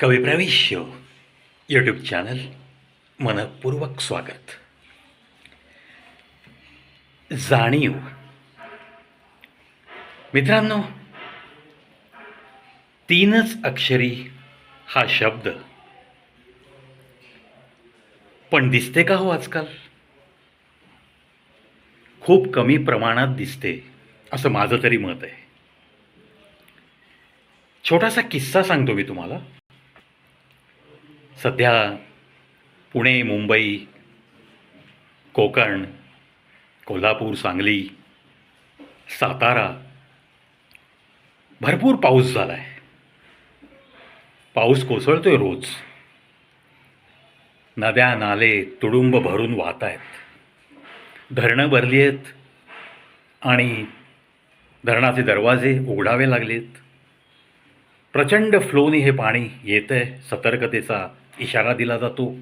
कविप्रविश्य YouTube channel मनपूर्वक स्वागत. जाणीव. मित्रांनो तीनच अक्षरी हा शब्द. पण दिसते का हो आजकाल? खूप कमी प्रमाणात दिसते असं माझं तरी मत आहे. छोटासा किस्सा सांगतो मी तुम्हाला. सध्या पुणे मुंबई कोकण कोल्हापूर सांगली सातारा भरपूर पाऊस झाला आहे पाऊस कोसळतोय रोज. नद्या नाले तुडुंब भरून वाहत आहेत. धरणं भरली आहेत आणि धरणाचे दरवाजे उघडावे लागलेत. प्रचंड फ्लोनी हे पाणी येत आहे सतर्कतेचा इशारा दिला जातो.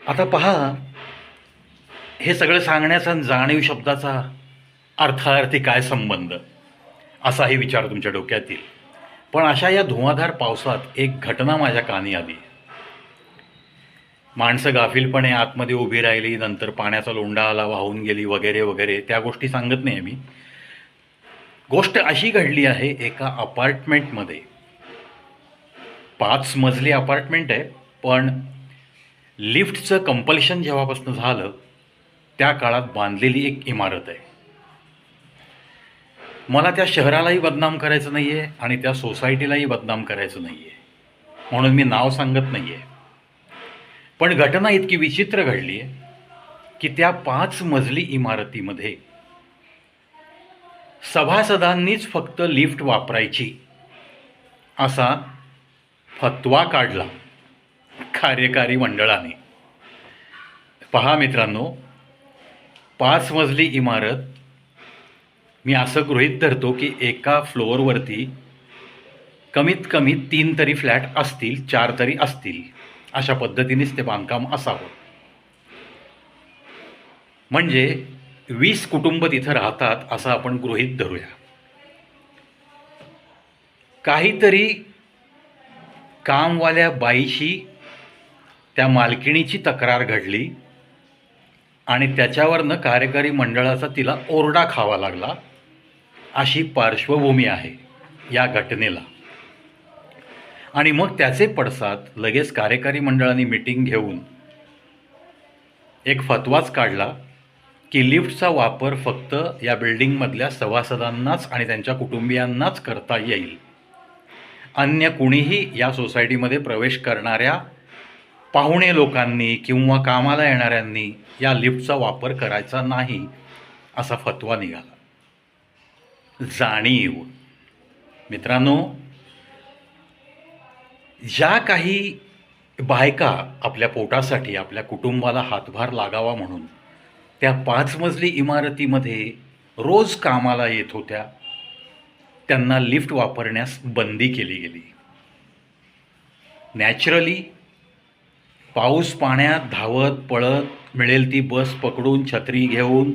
आता पहा हे सगळं सांगण्याचा जाणीव शब्दाचा अर्थार्थी काय संबंध? असाही विचार तुमच्या डोक्यात येईल पण अशा या धुवाधार पावसात एक घटना माझ्या कानी आली. माणसं गाफीलपणे आतमध्ये उभी राहिली नंतर पाण्याचा लोंडा आला वाहून गेली वगैरे वगैरे. त्या गोष्टी सांगत नाही मी. गोष्ट अशी घडली आहे एका अपार्टमेंटमध्ये पाच मजली अपार्टमेंट आहे पण लिफ्टचं कंपल्शन जेव्हापासून झालं त्या काळात बांधलेली एक इमारत आहे. मला त्या शहरालाही बदनाम करायचं नाही आहे आणि त्या सोसायटीलाही बदनाम करायचं नाही आहे म्हणून मी नाव सांगत नाही आहे पण घटना इतकी विचित्र घडली आहे की त्या पाच मजली इमारतीमध्ये सभासदांनीच फक्त लिफ्ट वापरायची असा फतवा काढला कार्यकारी मंडळाने. पहा मित्रांनो पाच मजली इमारत मी असं गृहीत धरतो की एका फ्लोअरवरती कमीत कमी तीन तरी फ्लॅट असतील चार तरी असतील अशा पद्धतीनेच ते बांधकाम असावं. म्हणजे वीस कुटुंब तिथं राहतात असं आपण गृहीत धरूया. काहीतरी कामवाल्या बाईशी त्या मालकिणीची तक्रार घडली आणि त्याच्यावरनं कार्यकारी मंडळाचा तिला ओरडा खावा लागला अशी पार्श्वभूमी आहे या घटनेला. आणि मग त्याचे पडसाद लगेच कार्यकारी मंडळाने मिटिंग घेऊन एक फतवाच काढला की लिफ्टचा वापर फक्त या बिल्डिंगमधल्या सभासदांनाच आणि त्यांच्या कुटुंबियांनाच करता येईल. अन्य कुणीही या सोसायटीमध्ये प्रवेश करणाऱ्या पाहुणे लोकांनी किंवा कामाला येणाऱ्यांनी या लिफ्टचा वापर करायचा नाही असा फतवा निघाला. जाणीव. मित्रांनो ज्या काही बायका आपल्या पोटासाठी आपल्या कुटुंबाला हातभार लागावा म्हणून त्या पाच मजली इमारतीमध्ये रोज कामाला येत होत्या त्यांना लिफ्ट वापरण्यास बंदी केली गेली. नॅचरली पाऊस पाण्यात धावत पळत मिळेल ती बस पकडून छत्री घेऊन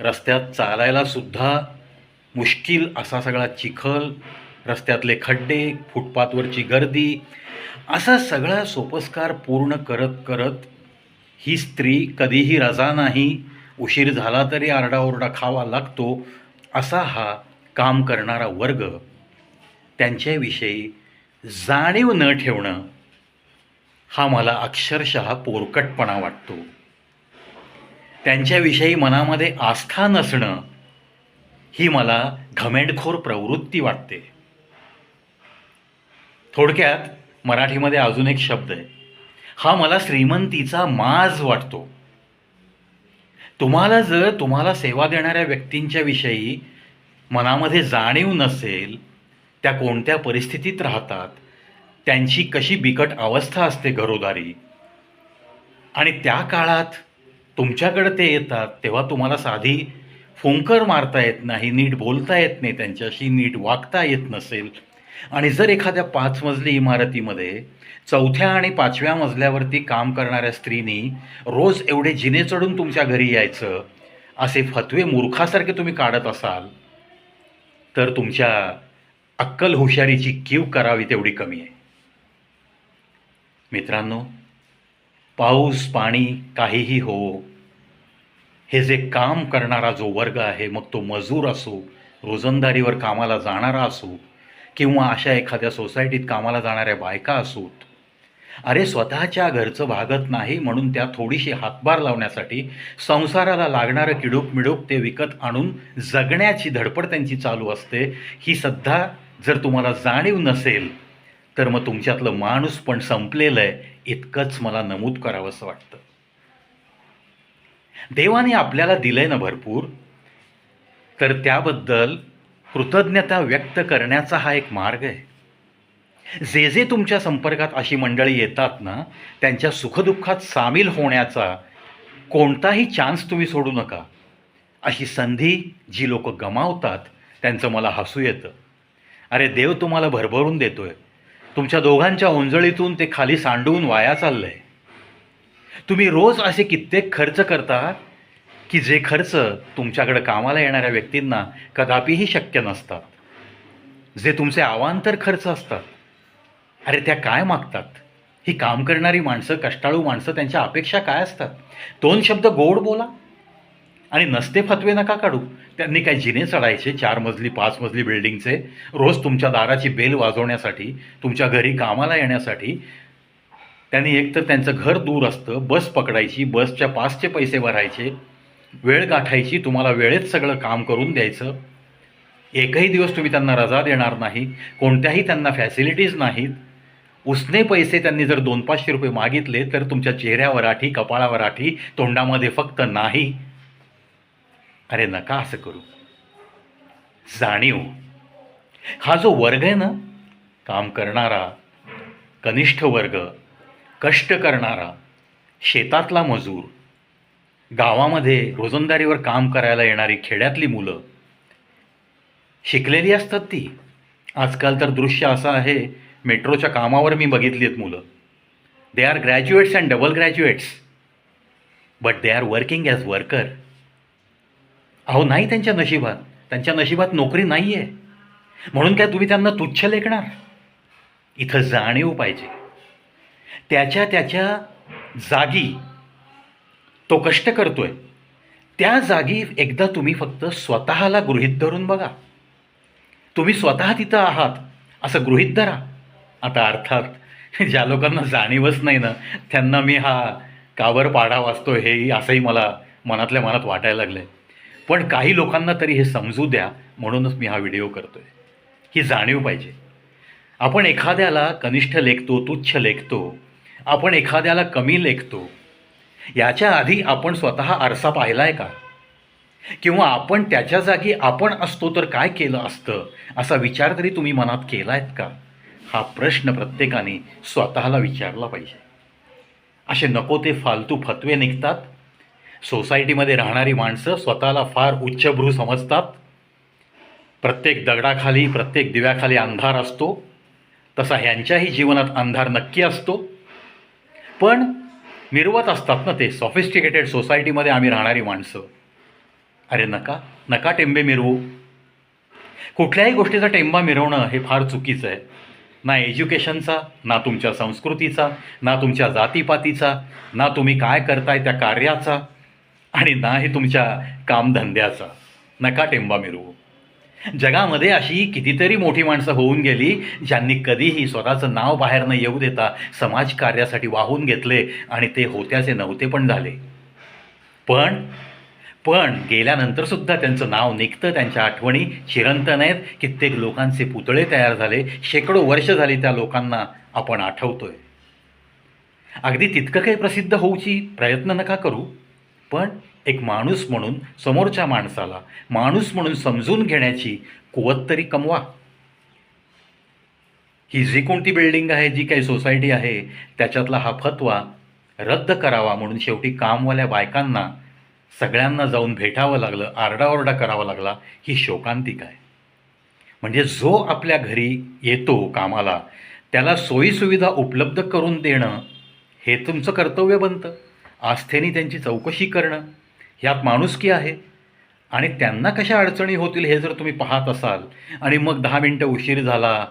रस्त्यात चालायलासुद्धा मुश्किल असा सगळा चिखल रस्त्यातले खड्डे फुटपाथवरची गर्दी असा सगळा सोपस्कार पूर्ण करत करत ही स्त्री कधीही रजा नाही उशीर झाला तरी आरडाओरडा खावा लागतो असा हा काम करणारा वर्ग त्यांच्याविषयी जाणीव न ठेवणं हा मला अक्षरशः पोरकटपणा वाटतो. त्यांच्याविषयी मनामध्ये आस्था नसणं ही मला घमेंडखोर प्रवृत्ती वाटते. थोडक्यात मराठीमध्ये अजून एक शब्द आहे. हा मला श्रीमंतीचा माज वाटतो. तुम्हाला जर तुम्हाला सेवा देणाऱ्या व्यक्तींच्या विषयी मनामध्ये जाणीव नसेल त्या कोणत्या परिस्थितीत राहतात त्यांची कशी बिकट अवस्था असते घरोदारी? आणि त्या काळात तुमच्याकडे ते येतात तेव्हा तुम्हाला साधी फुंकर मारता येत नाही नीट बोलता येत नाही त्यांच्याशी नीट वागता येत नसेल. आणि जर एखाद्या पाच मजली इमारतीमध्ये चौथ्या आणि पाचव्या मजल्यावरती काम करणाऱ्या स्त्रीनी रोज एवढे जिने चढून तुमच्या घरी यायचं असे फतवे मूर्खासारखे तुम्ही काढत असाल तर तुमच्या अक्कल हुशारीची कीव करावी तेवढी कमी आहे. मित्रांनो पाऊस पाणी काहीही हो हे जे काम करणारा जो वर्ग आहे मग तो मजूर असो रोजंदारीवर कामाला जाणारा असो किंवा अशा एखाद्या सोसायटीत कामाला जाणाऱ्या बायका असोत अरे स्वतःच्या घरचं भागत नाही म्हणून त्या थोडीशी हातभार लावण्यासाठी संसाराला लागणारं किडूक मिडूक ते विकत आणून जगण्याची धडपड त्यांची चालू असते ही सध्या जर तुम्हाला जाणीव नसेल तर मग तुमच्यातलं माणूस पण संपलेलं आहे इतकंच मला नमूद करावंसं वाटतं. देवाने आपल्याला दिलंय ना भरपूर तर त्याबद्दल कृतज्ञता व्यक्त करण्याचा हा एक मार्ग आहे. जे जे तुमच्या संपर्कात अशी मंडळी येतात ना त्यांच्या सुखदुःखात सामील होण्याचा कोणताही चान्स तुम्ही सोडू नका. अशी संधी जी लोक गमावतात त्यांचं मला हसू येतं. अरे देव तुम्हाला भरभरून देतोय. तुमच्या दोघांच्या ओंजळीतून ते खाली सांडवून वाया चाललंय. तुम्ही रोज असे कित्येक खर्च करता की जे खर्च तुमच्याकडे कामाला येणाऱ्या व्यक्तींना कदापिही शक्य नसतात. जे तुमचे अवांतर खर्च असतात. अरे त्या काय मागतात? ही काम करणारी माणसं कष्टाळू माणसं त्यांच्या अपेक्षा काय असतात? दोन शब्द गोड बोला. आणि नसते फतवे नका काढू. त्यांनी काय जिने चढायचे चार मजली पाच मजली बिल्डिंगचे? रोज तुमच्या दाराची बेल वाजवण्यासाठी तुमच्या घरी कामाला येण्यासाठी? त्यांनी एकतर त्यांचं घर दूर असतं बस पकडायची बसच्या पासचे पैसे भरायचे. वेळ गाठायची तुम्हाला वेळेत सगळं काम करून द्यायचं. एकही दिवस तुम्ही त्यांना रजा देणार नाही. कोणत्याही त्यांना फॅसिलिटीज नाहीत. उसने पैसे त्यांनी जर दोन पाचशे रुपये मागितले तर तुमच्या चेहऱ्यावर आठी कपाळावर आठी तोंडामध्ये फक्त नाही. अरे नका असं करू. जाणीव. हा जो वर्ग आहे ना काम करणारा कनिष्ठ वर्ग कष्ट करणारा शेतातला मजूर गावामध्ये रोजंदारीवर काम करायला येणारी खेड्यातली मुलं शिकलेली असतात ती. आजकाल तर दृश्य असं आहे मेट्रोच्या कामावर मी बघितली आहेत मुलं. They are graduates and double graduates but they are working as worker अहो नाही त्यांच्या नशिबात. त्यांच्या नशिबात नोकरी नाही आहे म्हणून काय तुम्ही त्यांना तुच्छ लेखणार? इथं जाणीव पाहिजे. त्याच्या त्याच्या जागी तो कष्ट करतोय. त्या जागी एकदा तुम्ही फक्त स्वतःला गृहीत धरून बघा. तुम्ही स्वतः तिथं आहात. असं गृहीत धरा. आता अर्थात ज्या लोकांना जाणीवच नाही ना त्यांना मी हा कावर पाढा वाचतो हेही असंही मला मनातल्या मनात वाटायला लागलं आहे पण काही लोकांना तरी हे समजू द्या म्हणूनच मी हा व्हिडिओ करतो आहे ही जाणीव पाहिजे. आपण एखाद्याला कनिष्ठ लेखतो तुच्छ लेखतो आपण एखाद्याला कमी लेखतो याच्या आधी आपण स्वतः आरसा पाहिला आहे का? किंवा आपण त्याच्या जागी आपण असतो तर काय केलं असतं असा विचार तरी तुम्ही मनात केला आहेत का? हा प्रश्न प्रत्येकाने स्वतःला विचारला पाहिजे. असे नको ते फालतू फतवे निघतात. सोसायटीमध्ये राहणारी माणसं स्वतःला फार उच्चभ्रू समजतात. प्रत्येक दगडाखाली प्रत्येक दिव्याखाली अंधार असतो. तसा ह्यांच्याही जीवनात अंधार नक्की असतो. पण मिरवत असतात ना ते सॉफिस्टिकेटेड सोसायटीमध्ये आम्ही राहणारी माणसं. अरे नका नका टेंबे मिरवू. कुठल्याही गोष्टीचा टेंबा मिरवणं हे फार चुकीचं आहे. ना एज्युकेशनचा ना तुमच्या संस्कृतीचा ना तुमच्या जातीपातीचा ना तुम्ही काय करताय त्या कार्याचा आणि ना हे तुमच्या कामधंद्याचा. नका टेंबा मिरवू. जगामध्ये अशी कितीतरी मोठी माणसं होऊन गेली ज्यांनी कधीही स्वतःचं नाव बाहेर न येऊ देता समाजकार्यासाठी वाहून घेतले आणि ते होत्याचे नव्हते पण झाले. पण पण गेल्यानंतर सुद्धा त्यांचं नाव निघतं त्यांच्या आठवणी चिरंतन आहेत कित्येक लोकांचे पुतळे तयार झाले. शेकडो वर्ष झाली त्या लोकांना आपण आठवतोय. अगदी तितकं काही प्रसिद्ध होऊची प्रयत्न नका करू. पण एक माणूस म्हणून समोरच्या माणसाला माणूस म्हणून समजून घेण्याची कुवत तरी कमवा. ही जी कोणती बिल्डिंग आहे जी काही सोसायटी आहे त्याच्यातला हा फतवा रद्द करावा म्हणून शेवटी कामवाल्या बायकांना सगळ्यांना जाऊन भेटावं लागलं आरडाओरडा करावा लागला ही शोकांतिक आहे म्हणजे जो आपल्या घरी येतो कामाला त्याला सोयीसुविधा उपलब्ध करून देणं हे तुमचं कर्तव्य बनतं. आस्थेने त्यांची चौकशी करणं ह्यात माणुसकी आहे. आणि त्यांना कशा अडचणी होतील हे जर तुम्ही पाहत असाल आणि मग दहा मिनटं उशीर झाला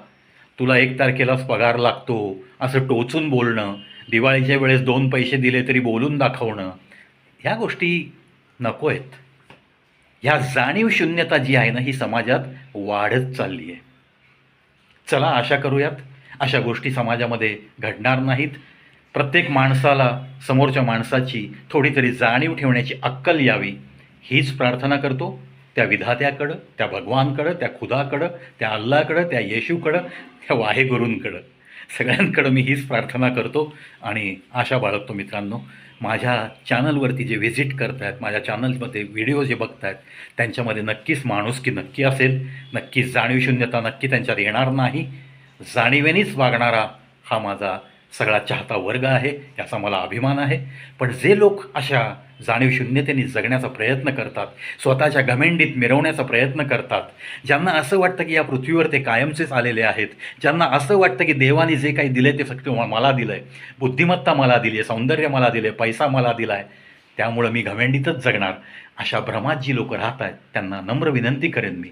तुला एक तारखेलाच पगार लागतो असं टोचून बोलणं दिवाळीच्या वेळेस दोन पैसे दिले तरी बोलून दाखवणं ह्या गोष्टी नको आहेत. ह्या जाणीव शून्यता जी आहे ना ही समाजात वाढत चालली आहे चला आशा करूयात. अशा गोष्टी समाजामध्ये घडणार नाहीत. प्रत्येक माणसाला समोरच्या माणसाची थोडी तरी जाणीव ठेवण्याची अक्कल यावी हीच प्रार्थना करतो. त्या विधात्याकडं त्या भगवानकडं त्या खुदाकडं त्या अल्लाकडं त्या येशूकडं त्या वाहेगुरूंकडं. सगळ्यांकडं मी हीच प्रार्थना करतो आणि आशा बाळगतो मित्रांनो माझ्या चॅनलवरती जे व्हिजिट करत आहेत माझ्या चॅनलमध्ये व्हिडिओ जे बघत आहेत त्यांच्यामध्ये नक्कीच माणुसकी नक्की असेल नक्कीच जाणीवशून्यता नक्की त्यांच्यात येणार नाही. जाणीवेनेच वागणारा हा माझा सगळा चाहता वर्ग आहे याचा मला अभिमान आहे. पण जे लोक अशा जाणीव शून्यतेने जगण्याचा प्रयत्न करतात स्वतःच्या घमेंडीत मिरवण्याचा प्रयत्न करतात ज्यांना असं वाटतं की या पृथ्वीवर ते कायमचेच आलेले आहेत ज्यांना असं वाटतं की देवाने जे काही दिले ते फक्त मला दिलं आहे बुद्धिमत्ता मला दिली आहे सौंदर्य मला दिले पैसा मला दिला आहे त्यामुळं मी घमेंडीतच जगणार. अशा भ्रमात जी लोक राहत आहेत त्यांना नम्र विनंती करेन मी.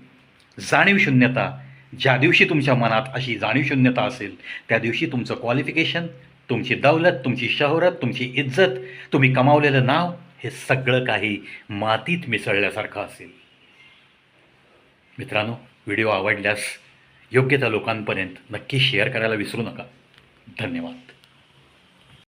जाणीव शून्यता ज्या दिवशी तुमच्या मनात अशी जाणीव शून्यता असेल त्या दिवशी तुमचं क्वालिफिकेशन तुमची दौलत तुमची शहरत तुमची इज्जत तुम्ही कमावलेलं नाव हे सगळं काही मातीत मिसळल्यासारखं असेल. मित्रांनो व्हिडिओ आवडल्यास योग्य त्या लोकांपर्यंत नक्की शेअर करायला विसरू नका. धन्यवाद.